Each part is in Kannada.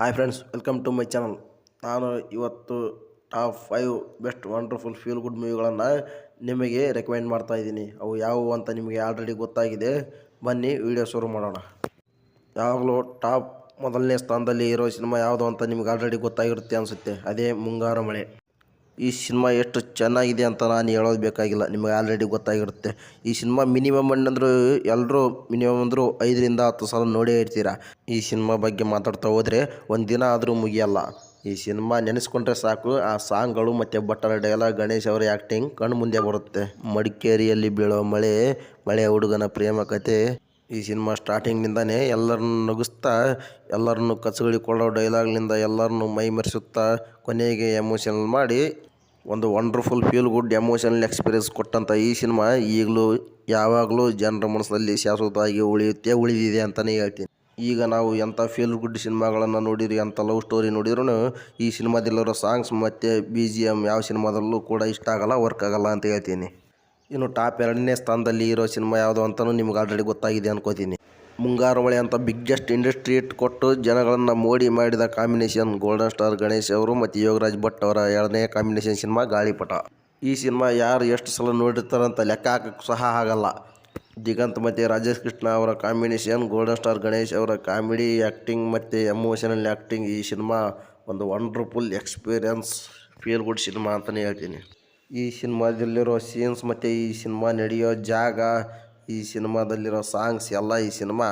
Hi friends, welcome to my channel. ನಾನು ಇವತ್ತು top five best wonderful feel good ಮೂವಿಗಳನ್ನು ನಿಮಗೆ ರೆಕಮೆಂಡ್ ಮಾಡ್ತಾ ಇದ್ದೀನಿ. ಅವು ಯಾವುವು ಅಂತ ನಿಮಗೆ ಆಲ್ರೆಡಿ ಗೊತ್ತಾಗಿದೆ. ಬನ್ನಿ, ವಿಡಿಯೋ ಶುರು ಮಾಡೋಣ. ಯಾವಾಗಲೂ ಟಾಪ್ ಮೊದಲನೇ ಸ್ಥಾನದಲ್ಲಿ ಇರೋ ಸಿನಿಮಾ ಯಾವುದು ಅಂತ ನಿಮ್ಗೆ ಆಲ್ರೆಡಿ ಗೊತ್ತಾಗಿರುತ್ತೆ ಅನಿಸುತ್ತೆ. ಅದೇ ಮುಂಗಾರು ಮಳೆ. ಈ ಸಿನಿಮಾ ಎಷ್ಟು ಚೆನ್ನಾಗಿದೆ ಅಂತ ನಾನು ಹೇಳೋದು ಬೇಕಾಗಿಲ್ಲ. ನಿಮಗೆ ಆಲ್ರೆಡಿ ಗೊತ್ತಾಗಿರುತ್ತೆ. ಈ ಸಿನಿಮಾ ಮಿನಿಮಮ್ ಅಂದರೂ ಎಲ್ಲರೂ ಮಿನಿಮಮ್ ಅಂದರೂ ಐದರಿಂದ ಹತ್ತು ಸಲ ನೋಡೇ ಇರ್ತೀರ. ಈ ಸಿನಿಮಾ ಬಗ್ಗೆ ಮಾತಾಡ್ತಾ ಹೋದರೆ ಒಂದು ಆದರೂ ಮುಗಿಯಲ್ಲ. ಈ ಸಿನಿಮಾ ನೆನೆಸ್ಕೊಂಡ್ರೆ ಸಾಕು. ಆ ಸಾಂಗ್ಗಳು ಮತ್ತು ಭಟ್ಟರ ಡೈಲಾಗ್ ಗಣೇಶ್ ಅವರ ಆ್ಯಕ್ಟಿಂಗ್ ಕಣ್ಣು ಮುಂದೆ ಬರುತ್ತೆ. ಮಡಿಕೇರಿಯಲ್ಲಿ ಬೀಳೋ ಮಳೆ ಮಳೆ ಹುಡುಗನ ಪ್ರೇಮ ಕತೆ. ಈ ಸಿನಿಮಾ ಸ್ಟಾರ್ಟಿಂಗ್ನಿಂದನೇ ಎಲ್ಲರನ್ನು ನಗಿಸ್ತಾ, ಎಲ್ಲರನ್ನು ಕಚಗಳಿಕೊಳ್ಳೋ ಡೈಲಾಗ್ನಿಂದ ಎಲ್ಲರನ್ನು ಮೈ ಮರೆಸುತ್ತಾ ಕೊನೆಗೆ ಎಮೋಷನಲ್ ಮಾಡಿ ಒಂದು wonderful feel good emotional experience ಕೊಟ್ಟಂಥ ಈ ಸಿನಿಮಾ ಈಗಲೂ ಯಾವಾಗಲೂ ಜನರ ಮನಸ್ಸಲ್ಲಿ ಶಾಶ್ವತವಾಗಿ ಉಳಿಯುತ್ತೆ, ಉಳಿದಿದೆ ಅಂತಲೇ ಹೇಳ್ತೀನಿ. ಈಗ ನಾವು ಎಂಥ ಫೀಲ್ ಗುಡ್ ಸಿನಿಮಾಗಳನ್ನು ನೋಡಿದ್ರು ಎಂಥ ಲವ್ ಸ್ಟೋರಿ ನೋಡಿದ್ರು ಈ ಸಿನಿಮಾದಲ್ಲಿರೋ ಸಾಂಗ್ಸ್ ಮತ್ತು ಬಿ ಜಿ ಎಂ ಯಾವ ಸಿನಿಮಾದಲ್ಲೂ ಕೂಡ ಇಷ್ಟ ಆಗಲ್ಲ ವರ್ಕ್ ಆಗಲ್ಲ ಅಂತ ಹೇಳ್ತೀನಿ. ಇನ್ನು ಟಾಪ್ ಎರಡನೇ ಸ್ಥಾನದಲ್ಲಿ ಇರೋ ಸಿನಿಮಾ ಯಾವುದು ಅಂತಲೂ ನಿಮ್ಗೆ ಆಲ್ರೆಡಿ ಗೊತ್ತಾಗಿದೆ ಅನ್ಕೋತೀನಿ. ಮುಂಗಾರು ಮಳೆ ಅಂತ ಬಿಗ್ಗೆಸ್ಟ್ ಇಂಡಸ್ಟ್ರಿ ಇಟ್ ಕೊಟ್ಟು ಜನಗಳನ್ನು ಮೋಡಿ ಮಾಡಿದ ಕಾಂಬಿನೇಷನ್ ಗೋಲ್ಡನ್ ಸ್ಟಾರ್ ಗಣೇಶ್ ಅವರು ಮತ್ತು ಯೋಗರಾಜ್ ಭಟ್ ಅವರ ಎರಡನೇ ಕಾಂಬಿನೇಷನ್ ಸಿನಿಮಾ ಗಾಳಿಪಟ. ಈ ಸಿನಿಮಾ ಯಾರು ಎಷ್ಟು ಸಲ ನೋಡಿರ್ತಾರಂತ ಲೆಕ್ಕ ಹಾಕಕ್ಕೆ ಸಹ ಆಗಲ್ಲ. ದಿಗಂತ್ ಮತ್ತು ರಾಜೇಶ್ ಕೃಷ್ಣ ಅವರ ಕಾಂಬಿನೇಷನ್ ಗೋಲ್ಡನ್ ಸ್ಟಾರ್ ಗಣೇಶ್ ಅವರ ಕಾಮಿಡಿ ಆ್ಯಕ್ಟಿಂಗ್ ಮತ್ತು ಎಮೋಷನಲ್ ಆ್ಯಕ್ಟಿಂಗ್ ಈ ಸಿನಿಮಾ ಒಂದು wonderful experience feel good cinema ಅಂತಲೇ ಹೇಳ್ತೀನಿ. ಈ ಸಿನಿಮಾದಲ್ಲಿರೋ ಸೀನ್ಸ್ ಮತ್ತು ಈ ಸಿನಿಮಾ ನಡೆಯೋ ಜಾಗ ಈ ಸಿನಿಮಾದಲ್ಲಿರೋ ಸಾಂಗ್ಸ್ ಎಲ್ಲ ಈ ಸಿನಿಮಾ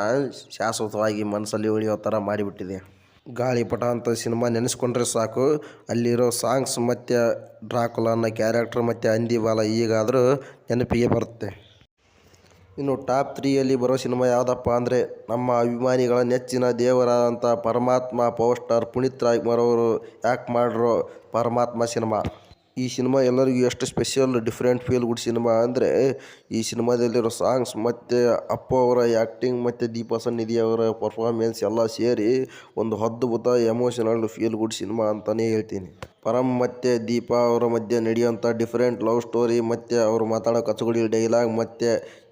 ಶಾಶ್ವತವಾಗಿ ಮನಸ್ಸಲ್ಲಿ ಉಳಿಯೋ ಥರ ಮಾಡಿಬಿಟ್ಟಿದೆ. ಗಾಳಿಪಟ ಅಂತ ಸಿನಿಮಾ ನೆನೆಸ್ಕೊಂಡ್ರೆ ಸಾಕು. ಅಲ್ಲಿರೋ ಸಾಂಗ್ಸ್ ಮತ್ತು ಡ್ರಾಕುಲ ಅನ್ನೋ ಕ್ಯಾರೆಕ್ಟರ್ ಮತ್ತು ಅಂದಿಬಾಲ ಈಗಾದರೂ ನೆನಪಿಗೆ ಬರುತ್ತೆ. ಇನ್ನು ಟಾಪ್ ತ್ರೀಯಲ್ಲಿ ಬರೋ ಸಿನಿಮಾ ಯಾವುದಪ್ಪ ಅಂದರೆ ನಮ್ಮ ಅಭಿಮಾನಿಗಳ ನೆಚ್ಚಿನ ದೇವರಾದಂಥ ಪರಮಾತ್ಮ, ಪವರ್ ಸ್ಟಾರ್ ಪುನೀತ್ ರಾಜ್ಕುಮಾರ್ ಅವರು ಯಾಕೆ ಮಾಡಿರೋ ಪರಮಾತ್ಮ ಸಿನಿಮಾ. ಈ ಸಿನಿಮಾ ಎಲ್ಲರಿಗೂ ಎಷ್ಟು special different feel good cinema ಅಂದರೆ, ಈ ಸಿನಿಮಾದಲ್ಲಿರೋ ಸಾಂಗ್ಸ್ ಮತ್ತು ಅಪ್ಪ ಅವರ ಆ್ಯಕ್ಟಿಂಗ್ ಮತ್ತು ದೀಪಾ ಸನ್ನಿಧಿ ಅವರ ಪರ್ಫಾರ್ಮೆನ್ಸ್ ಎಲ್ಲ ಸೇರಿ ಒಂದು ಅದ್ಭುತ ಎಮೋಷನಲ್ ಫೀಲ್ ಗುಡ್ ಸಿನಿಮಾ ಅಂತಲೇ ಹೇಳ್ತೀನಿ. ಪರಮ್ ಮತ್ತು ದೀಪಾ ಅವರ ಮಧ್ಯೆ ನಡೆಯುವಂಥ ಡಿಫ್ರೆಂಟ್ ಲವ್ ಸ್ಟೋರಿ ಮತ್ತು ಅವರು ಮಾತಾಡೋ ಕಚಗುಡಿ ಡೈಲಾಗ್ ಮತ್ತು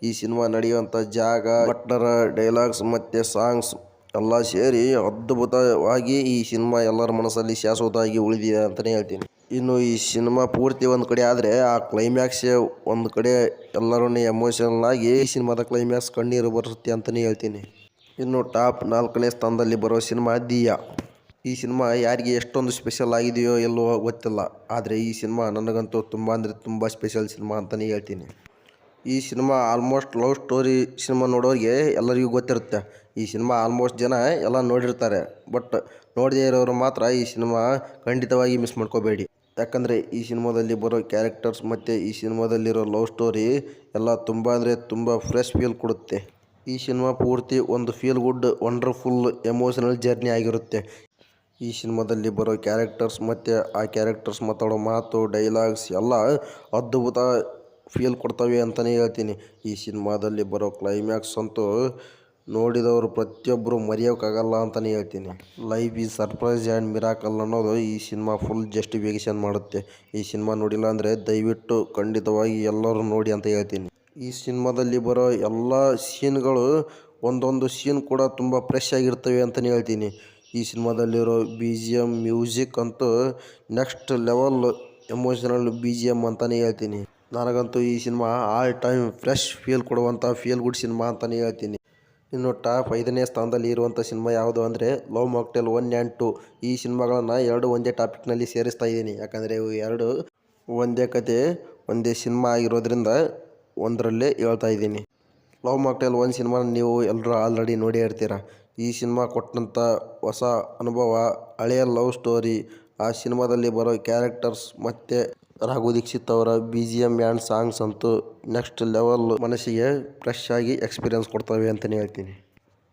ಈ ಸಿನಿಮಾ ನಡೆಯುವಂಥ ಜಾಗ ಭಟ್ಟರ ಡೈಲಾಗ್ಸ್ ಮತ್ತು ಸಾಂಗ್ಸ್ ಎಲ್ಲ ಸೇರಿ ಅದ್ಭುತವಾಗಿ ಈ ಸಿನಿಮಾ ಎಲ್ಲರ ಮನಸ್ಸಲ್ಲಿ ಶಾಶ್ವತವಾಗಿ ಉಳಿದಿದೆ ಅಂತಲೇ ಹೇಳ್ತೀನಿ. ಇನ್ನು ಈ ಸಿನಿಮಾ ಪೂರ್ತಿ ಒಂದು ಕಡೆ ಆದರೆ ಆ ಕ್ಲೈಮ್ಯಾಕ್ಸ್ ಒಂದು ಕಡೆ ಎಲ್ಲರನ್ನು ಎಮೋಷನಲ್ ಆಗಿ ಈ ಸಿನಿಮಾದ ಕ್ಲೈಮ್ಯಾಕ್ಸ್ ಕಣ್ಣೀರು ಬರುತ್ತೆ ಅಂತಲೇ ಹೇಳ್ತೀನಿ. ಇನ್ನು ಟಾಪ್ ನಾಲ್ಕನೇ ಸ್ಥಾನದಲ್ಲಿ ಬರೋ ಸಿನಿಮಾ ದಿಯಾ. ಈ ಸಿನಿಮಾ ಯಾರಿಗೆ ಎಷ್ಟೊಂದು ಸ್ಪೆಷಲ್ ಆಗಿದೆಯೋ ಎಲ್ಲೋ ಗೊತ್ತಿಲ್ಲ. ಆದರೆ ಈ ಸಿನಿಮಾ ನನಗಂತೂ ತುಂಬ ಅಂದರೆ ತುಂಬ ಸ್ಪೆಷಲ್ ಸಿನಿಮಾ ಅಂತಲೇ ಹೇಳ್ತೀನಿ. ಈ cinema almost love story cinema ನೋಡೋರಿಗೆ ಎಲ್ಲರಿಗೂ ಗೊತ್ತಿರುತ್ತೆ. ಈ ಸಿನಿಮಾ ಆಲ್ಮೋಸ್ಟ್ ಜನ ಎಲ್ಲ ನೋಡಿರ್ತಾರೆ. ಬಟ್ ನೋಡದೇ ಇರೋರು ಮಾತ್ರ ಈ ಸಿನಿಮಾ ಖಂಡಿತವಾಗಿ ಮಿಸ್ ಮಾಡ್ಕೋಬೇಡಿ. ಯಾಕಂದರೆ ಈ ಸಿನಿಮಾದಲ್ಲಿ ಬರೋ ಕ್ಯಾರೆಕ್ಟರ್ಸ್ ಮತ್ತು ಈ ಸಿನಿಮಾದಲ್ಲಿರೋ ಲವ್ ಸ್ಟೋರಿ ಎಲ್ಲ ತುಂಬ ಅಂದರೆ ತುಂಬ ಫ್ರೆಶ್ ಫೀಲ್ ಕೊಡುತ್ತೆ. ಈ ಸಿನಿಮಾ ಪೂರ್ತಿ ಒಂದು feel good wonderful emotional journey ಆಗಿರುತ್ತೆ. ಈ ಸಿನಿಮಾದಲ್ಲಿ ಬರೋ ಕ್ಯಾರೆಕ್ಟರ್ಸ್ ಮತ್ತು ಆ ಕ್ಯಾರೆಕ್ಟರ್ಸ್ ಮಾತಾಡೋ ಮಾತು ಡೈಲಾಗ್ಸ್ ಎಲ್ಲ ಅದ್ಭುತ ಫೀಲ್ ಕೊಡ್ತವೆ ಅಂತಲೇ ಹೇಳ್ತೀನಿ. ಈ ಸಿನಿಮಾದಲ್ಲಿ ಬರೋ ಕ್ಲೈಮ್ಯಾಕ್ಸ್ ಅಂತೂ ನೋಡಿದವರು ಪ್ರತಿಯೊಬ್ಬರು ಮರೆಯೋಕ್ಕಾಗಲ್ಲ ಅಂತಲೇ ಹೇಳ್ತೀನಿ. ಲೈವ್ ಈ ಸರ್ಪ್ರೈಸ್ ಆ್ಯಂಡ್ ಮಿರಾಕಲ್ ಅನ್ನೋದು ಈ ಸಿನಿಮಾ ಫುಲ್ ಜಸ್ಟಿಫಿಕೇಷನ್ ಮಾಡುತ್ತೆ. ಈ ಸಿನಿಮಾ ನೋಡಿಲ್ಲ ಅಂದರೆ ದಯವಿಟ್ಟು ಖಂಡಿತವಾಗಿ ಎಲ್ಲರೂ ನೋಡಿ ಅಂತ ಹೇಳ್ತೀನಿ. ಈ ಸಿನಿಮಾದಲ್ಲಿ ಬರೋ ಎಲ್ಲ ಸೀನ್ಗಳು ಒಂದೊಂದು ಸೀನ್ ಕೂಡ ತುಂಬ ಫ್ರೆಶ್ ಆಗಿರ್ತವೆ ಅಂತಲೇ ಹೇಳ್ತೀನಿ. ಈ ಸಿನಿಮಾದಲ್ಲಿರೋ ಬಿ ಜಿ ಎಂ ಮ್ಯೂಸಿಕ್ ಅಂತೂ next level emotional B G M ಅಂತಲೇ ಹೇಳ್ತೀನಿ. ನನಗಂತೂ ಈ cinema all time fresh feel ಕೊಡುವಂಥ ಫೀಲ್ ಗುಡ್ ಸಿನಿಮಾ ಅಂತಲೇ ಹೇಳ್ತೀನಿ. ಇನ್ನು ಟಾಪ್ ಐದನೇ ಸ್ಥಾನದಲ್ಲಿ ಇರುವಂಥ ಸಿನಿಮಾ ಯಾವುದು ಅಂದರೆ love mocktail one and two. ಈ ಸಿನಿಮಾಗಳನ್ನು ಎರಡು ಒಂದೇ ಟಾಪಿಕ್ನಲ್ಲಿ ಸೇರಿಸ್ತಾ ಇದ್ದೀನಿ. ಯಾಕಂದರೆ ಇವು ಎರಡು ಒಂದೇ ಕತೆ, ಒಂದೇ ಸಿನಿಮಾ ಆಗಿರೋದ್ರಿಂದ ಒಂದರಲ್ಲೇ ಹೇಳ್ತಾ ಇದ್ದೀನಿ. ಲವ್ ಮಾಕ್ಟೆಲ್ ಒನ್ ಸಿನಿಮಾ ನೀವು ಎಲ್ಲರೂ ಆಲ್ರೆಡಿ ನೋಡೇ ಇರ್ತೀರ. ಈ ಸಿನಿಮಾ ಕೊಟ್ಟಂಥ ಹೊಸ ಅನುಭವ, ಹಳೆಯ ಲವ್ ಸ್ಟೋರಿ, ಆ ಸಿನಿಮಾದಲ್ಲಿ ಬರೋ ಕ್ಯಾರೆಕ್ಟರ್ಸ್ ಮತ್ತು ರಘು ದೀಕ್ಷಿತ್ ಅವರ B G M and songs ಅಂತೂ ನೆಕ್ಸ್ಟ್ ಲೆವೆಲ್ ಮನಸ್ಸಿಗೆ ಫ್ರೆಶ್ ಆಗಿ ಎಕ್ಸ್ಪೀರಿಯನ್ಸ್ ಕೊಡ್ತವೆ ಅಂತಲೇ ಹೇಳ್ತೀನಿ.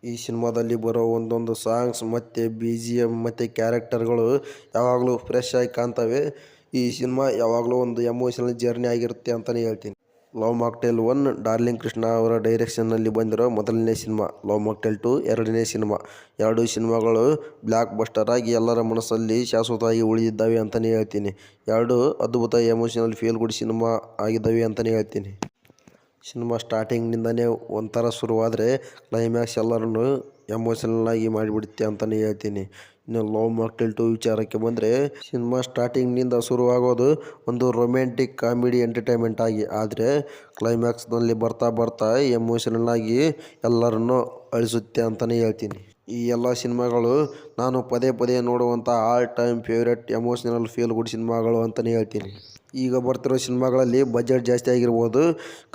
ಈ ಸಿನಿಮಾದಲ್ಲಿ ಬರೋ ಒಂದೊಂದು ಸಾಂಗ್ಸ್ ಮತ್ತು ಬಿ ಜಿ ಎಂ ಮತ್ತು ಕ್ಯಾರೆಕ್ಟರ್ಗಳು ಯಾವಾಗಲೂ ಫ್ರೆಶ್ ಆಗಿ ಕಾಣ್ತವೆ. ಈ ಸಿನಿಮಾ ಯಾವಾಗಲೂ ಒಂದು ಎಮೋಷನಲ್ ಜರ್ನಿ ಆಗಿರುತ್ತೆ ಅಂತಲೇ ಹೇಳ್ತೀನಿ. Love mocktail one darling Krishna ಅವರ ಡೈರೆಕ್ಷನ್ನಲ್ಲಿ ಬಂದಿರೋ ಮೊದಲನೇ ಸಿನಿಮಾ ಲವ್ ಮಾಕ್ಟೇಲ್ ಟು ಎರಡನೇ ಸಿನಿಮಾ. ಎರಡು ಸಿನಿಮಾಗಳು ಬ್ಲ್ಯಾಕ್ ಬಸ್ಟರ್ ಆಗಿ ಎಲ್ಲರ ಮನಸ್ಸಲ್ಲಿ ಶಾಶ್ವತವಾಗಿ ಉಳಿದಿದ್ದಾವೆ ಅಂತಲೇ ಹೇಳ್ತೀನಿ. ಎರಡು ಅದ್ಭುತ ಎಮೋಷನಲ್ ಫೀಲ್ ಗುಡ್ ಸಿನಿಮಾ ಆಗಿದ್ದಾವೆ ಅಂತಲೇ ಹೇಳ್ತೀನಿ. ಸಿನಿಮಾ ಸ್ಟಾರ್ಟಿಂಗ್ನಿಂದನೇ ಒಂಥರ ಶುರುವಾದರೆ ಕ್ಲೈಮ್ಯಾಕ್ಸ್ ಎಲ್ಲರನ್ನು ಎಮೋಷನಲ್ ಆಗಿ ಮಾಡಿಬಿಡುತ್ತೆ ಅಂತಲೇ ಹೇಳ್ತೀನಿ. ಇನ್ನು ಲವ್ ಮಾಕ್ಟೇಲ್ ಟು ವಿಚಾರಕ್ಕೆ ಬಂದರೆ ಸಿನಿಮಾ ಸ್ಟಾರ್ಟಿಂಗ್ನಿಂದ ಶುರುವಾಗೋದು ಒಂದು ರೊಮ್ಯಾಂಟಿಕ್ ಕಾಮಿಡಿ ಎಂಟರ್ಟೈನ್ಮೆಂಟ್ ಆಗಿ. ಆದರೆ ಕ್ಲೈಮ್ಯಾಕ್ಸ್ನಲ್ಲಿ ಬರ್ತಾ ಬರ್ತಾ ಎಮೋಷನಲ್ ಆಗಿ ಎಲ್ಲರನ್ನು ಅಳಿಸುತ್ತೆ ಅಂತಲೇ ಹೇಳ್ತೀನಿ. ಈ ಎಲ್ಲ ಸಿನಿಮಾಗಳು ನಾನು ಪದೇ ಪದೇ ನೋಡುವಂಥ all time favourite emotional feel good ಸಿನಿಮಾಗಳು ಅಂತಲೇ ಹೇಳ್ತೀನಿ. ಈಗ ಬರ್ತಿರೋ ಸಿನಿಮಾಗಳಲ್ಲಿ ಬಜೆಟ್ ಜಾಸ್ತಿ ಆಗಿರ್ಬೋದು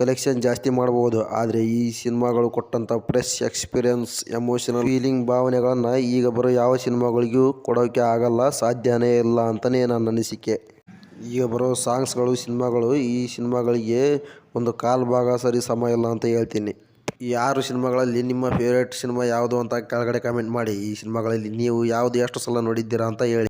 ಕಲೆಕ್ಷನ್ ಜಾಸ್ತಿ ಮಾಡ್ಬೋದು. ಆದರೆ ಈ ಸಿನಿಮಾಗಳು ಕೊಟ್ಟಂಥ ಫ್ರೆಶ್ ಎಕ್ಸ್ಪೀರಿಯನ್ಸ್ ಎಮೋಷನಲ್ ಫೀಲಿಂಗ್ ಭಾವನೆಗಳನ್ನು ಈಗ ಬರೋ ಯಾವ ಸಿನಿಮಾಗಳಿಗೂ ಕೊಡೋಕ್ಕೆ ಆಗಲ್ಲ, ಸಾಧ್ಯನೇ ಇಲ್ಲ ಅಂತಲೇ ನನ್ನ ಅನಿಸಿಕೆ. ಈಗ ಬರೋ ಸಾಂಗ್ಸ್ಗಳು, ಸಿನಿಮಾಗಳು ಈ ಸಿನಿಮಾಗಳಿಗೆ ಒಂದು ಕಾಲು ಭಾಗ ಸರಿ ಸಮ ಇಲ್ಲ ಅಂತ ಹೇಳ್ತೀನಿ. ಯಾರು ಸಿನಿಮಾಗಳಲ್ಲಿ ನಿಮ್ಮ ಫೇವ್ರೇಟ್ ಸಿನಿಮಾ ಯಾವುದು ಅಂತ ಕೆಳಗಡೆ ಕಮೆಂಟ್ ಮಾಡಿ. ಈ ಸಿನಿಮಾಗಳಲ್ಲಿ ನೀವು ಯಾವುದು ಎಷ್ಟು ಸಲ ನೋಡಿದ್ದೀರಾ ಅಂತ ಹೇಳಿ.